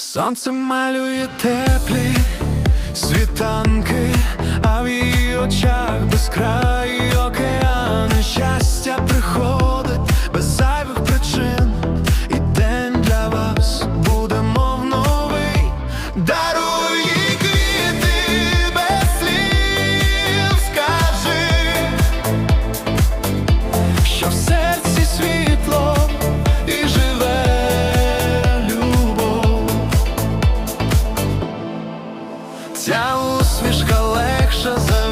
Сонце малює теплі світанки, а в її очах безкраї Усмішка легша за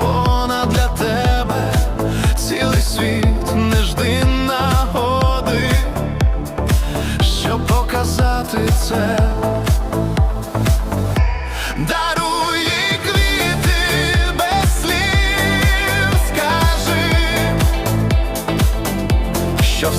вона для тебе. Цілий світ, не жди нагоди, щоб показати це. Що в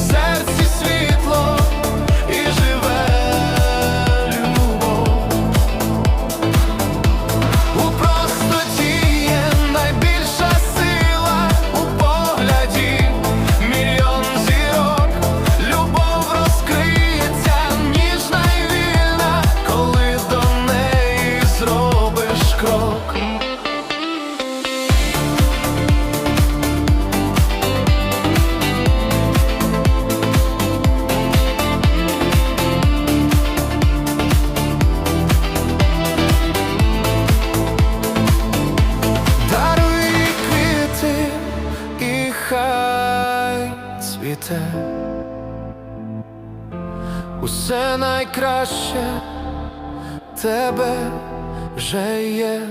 цвіте усе найкраще тебе вже є.